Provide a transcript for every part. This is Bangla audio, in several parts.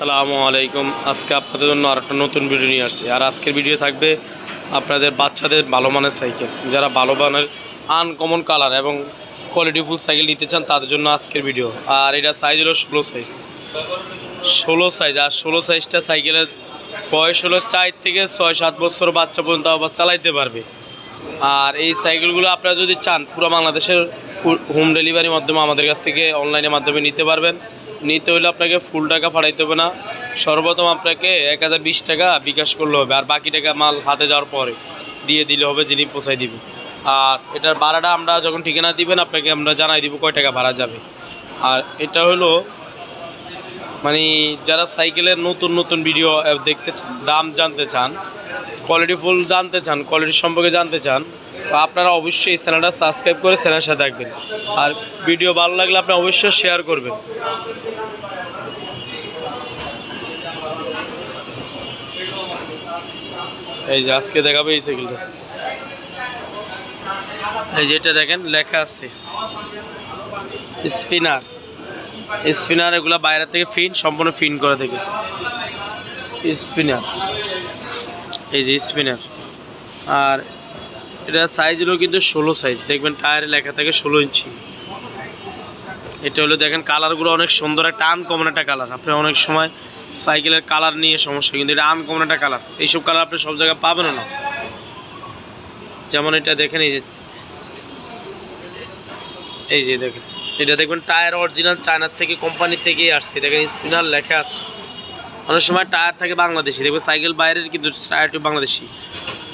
সালামু আলাইকুম। আজকে আপনাদের জন্য আর একটা নতুন ভিডিও নিয়ে আসছি। আর আজকের ভিডিও থাকবে আপনাদের বাচ্চাদের ভালো মানের সাইকেল। যারা ভালো মানের আনকমন কালার এবং কোয়ালিটিফুল সাইকেল নিতে চান, তাদের জন্য আজকের ভিডিও আর এটা সাইজ হলো ষোলো সাইজ ষোলো সাইজ আর ষোলো সাইজটা সাইকেলের বয়স হলো চার থেকে ছয় সাত বছর বাচ্চা পর্যন্ত আবার চালাইতে পারবে। আর এই সাইকেলগুলো আপনারা যদি চান, পুরো বাংলাদেশের হোম ডেলিভারির মাধ্যমে আমাদের কাছ থেকে অনলাইনের মাধ্যমে নিতে পারবেন। নিতে হলে আপনাকে ফুল টাকা ফাড়াইতে হবে না। সর্বপ্রথম আপনাকে এক হাজার বিশ টাকা বিকাশ করলে হবে, আর বাকি টাকা মাল হাতে যাওয়ার পরে দিয়ে দিলে হবে, যিনি পোষাই দিবে। আর এটার ভাড়াটা আমরা যখন ঠিকানা দিবেন, আপনাকে আমরা জানাই দিব কয় টাকা ভাড়া যাবে। আর এটা হলো মানে যারা সাইকেলের নতুন নতুন ভিডিও দেখতে চান, দাম জানতে চান কোয়ালিটি ফুল জানতে চান কোয়ালিটি সম্পর্কে জানতে চান, তো আপনারা অবশ্যই এই চ্যানেলটা সাবস্ক্রাইব করে চ্যানেলের সাথে থাকবেন। আর ভিডিও ভালো লাগলে আপনি অবশ্যই শেয়ার করবেন। এই যে আজকে দেখাবে এই সাইকেলটা এই যে এটা দেখেন, লেখা আছে। স্পিনার। স্পিনার এগুলো বাইরে থেকে ফিন, সম্পূর্ণ ফিন করা থেকে। স্পিনার। এই যে স্পিনার। আর এটা সাইজ হলো কিন্তু ষোলো সাইজ দেখবেন টায়ারে লেখা থাকে ষোলো ইঞ্চি। এটা হলো দেখেন কালারগুলো অনেক সুন্দর, একটা আনকমন একটা কালার আপনি অনেক সময় সাইকেলের কালার নিয়ে সমস্যা, কিন্তু এটা আনকমন একটা কালার এইসব কালার আপনি সব জায়গায় পাবেন না। যেমন এটা দেখেন, এই যে এই যে দেখেন, এটা দেখবেন টায়ার অরিজিনাল চায়নার থেকে কোম্পানির থেকেই আসছে। দেখেন স্পিনার লেখা আছে। অনেক সময় টায়ার থাকে বাংলাদেশি। দেখবেন, সাইকেল বাইরের, কিন্তু টায়ারটি বাংলাদেশি।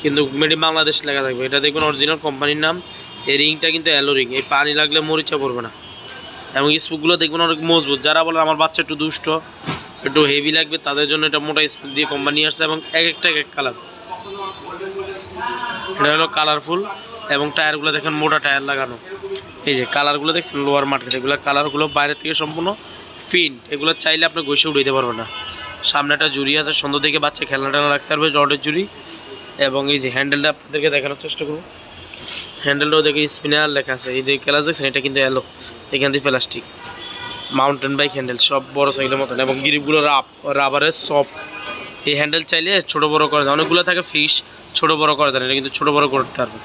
কিন্তু মেড ইন বাংলাদেশ লেখা থাকবে। এটা দেখবেন অরিজিনাল কোম্পানির নাম। এই রিংটা কিন্তু অ্যালো রিং এই পানি লাগলে মরিচা পড়বে না। এবং স্পুকগুলো দেখবেন অনেক মজবুত। যারা বলে, আমার বাচ্চা একটু দুষ্ট একটু হেভি লাগবে, তাদের জন্য এটা মোটা স্পুক দিয়ে কোম্পানি আসছে এবং এক একটা এক এক কালার এটা হলো কালারফুল এবং টায়ারগুলো দেখেন মোটা টায়ার লাগানো। এই যে কালারগুলো দেখছেন লোয়ার মার্কেট এগুলো কালারগুলো বাইরে থেকে সম্পূর্ণ ফিন এগুলো চাইলে আপনি ঘষে উঠাইতে পারবেন না। সামনে একটা জুড়ি আছে, সুন্দর দেখে বাচ্চা খেলনা টেলনা রাখতে পারবে, জর্ডের জুড়ি। এবং এই যে হ্যান্ডেলটা আপনাদেরকে দেখানোর চেষ্টা করুন হ্যান্ডেলটাও দেখে স্পিনার লেখা আছে। এই যে ক্লাস দেখছেন, এটা কিন্তু এলো এখান থেকে প্লাস্টিক মাউন্টেন বাইক হ্যান্ডেল সব বড় সাইকেলের মতন। এবং গিরিপগুলো রাব রাবারের সফট এই হ্যান্ডেল চাইলে ছোট বড় করে দেয় অনেকগুলো থাকে ফিস ছোট বড় করে দেন। এটা কিন্তু ছোট বড় করতে পারবে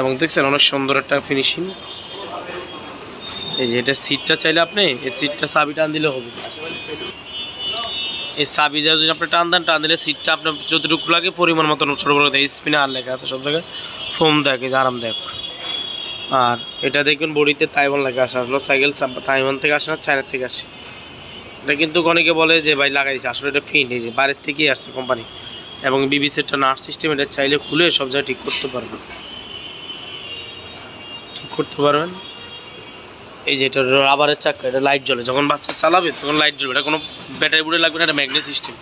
এবং দেখছেন অনেক সুন্দর একটা ফিনিশিং এই যে এটা সিটটা চাইলে আপনি এই সিটটা চাবি টান দিলে হবে। এই চাবি দিয়ে যদি আপনি টান দেন, টান দিলে সিটটা আপনার যতটুকু লাগে পরিমাণ মতন ছোটো বড় স্পিনে আর লেখা আছে সব জায়গায়। ফোম দেখ এই যে আরামদায়ক। আর এটা দেখবেন বডিতে তাইওয়ান লাগে আসে, আসলো সাইকেল তাইওয়ান থেকে আসে না, চায়নার থেকে আসে। এটা কিন্তু অনেকে বলে যে, ভাই, লাগাইছে। আসলে এটা ফিন, এই যে বাইরের থেকেই আসছে কোম্পানি। এবং বিবি সেটটা নার্স সিস্টেম, এটা চাইলে খুলে সব জায়গায় ঠিক করতে পারবেন। ঠিক করতে পারবেন। এই যে এটা রাবারের চাকা, এটা লাইট জ্বলে। যখন বাচ্চা চালাবে, তখন লাইট জ্বলবে। এটা কোনো ব্যাটারি বুড়ে লাগবে না, এটা ম্যাগনেট সিস্টেম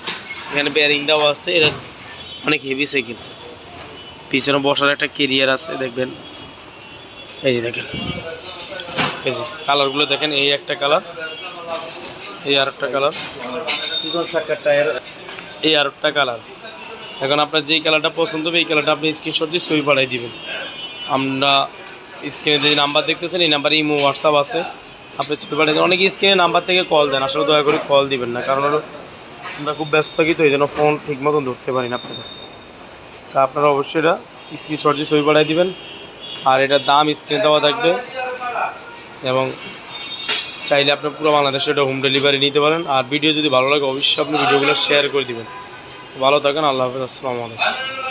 এখানে বেয়ারিং দেওয়া আছে, এটা অনেক হেভি সাইকেল। পিছনে বসার একটা কেরিয়ার আছে, দেখবেন। এই যে দেখেন। এই যে কালারগুলো দেখেন, এই একটা কালার, এই আর একটা কালার। এই আর একটা কালার। এখন আপনার যেই কালারটা পছন্দ হবে, এই কালারটা আপনি স্ক্রিনশট দিয়ে ছবি পাঠাই দিবেন। আমরা স্ক্রিনে যে নাম্বার দেখতেছেন, এই নাম্বারে ইমো হোয়াটসঅ্যাপ আছে। আপনি ছবি পাঠিয়ে দেন। অনেকে স্ক্রিনে নাম্বার থেকে কল দেন, আসলে দয়া করে কল দিবেন না, কারণ আমরা খুব ব্যস্ত থাকি তো, এই জন্য ফোন ঠিক মতন ধরতে পারি না আপনাদের তা আপনারা অবশ্যই এটা স্ক্রিনশট দিয়ে ছবি পাঠিয়ে দিবেন। আর এটার দাম স্ক্রিনে দেওয়া থাকবে। এবং চাইলে আপনার পুরো বাংলাদেশে এটা হোম ডেলিভারি নিতে পারেন। আর ভিডিও যদি ভালো লাগে, অবশ্যই আপনি ভিডিওগুলো শেয়ার করে দেবেন। ভালো থাকেন, আল্লাহ হাফিজ, আসসালামু আলাইকুম।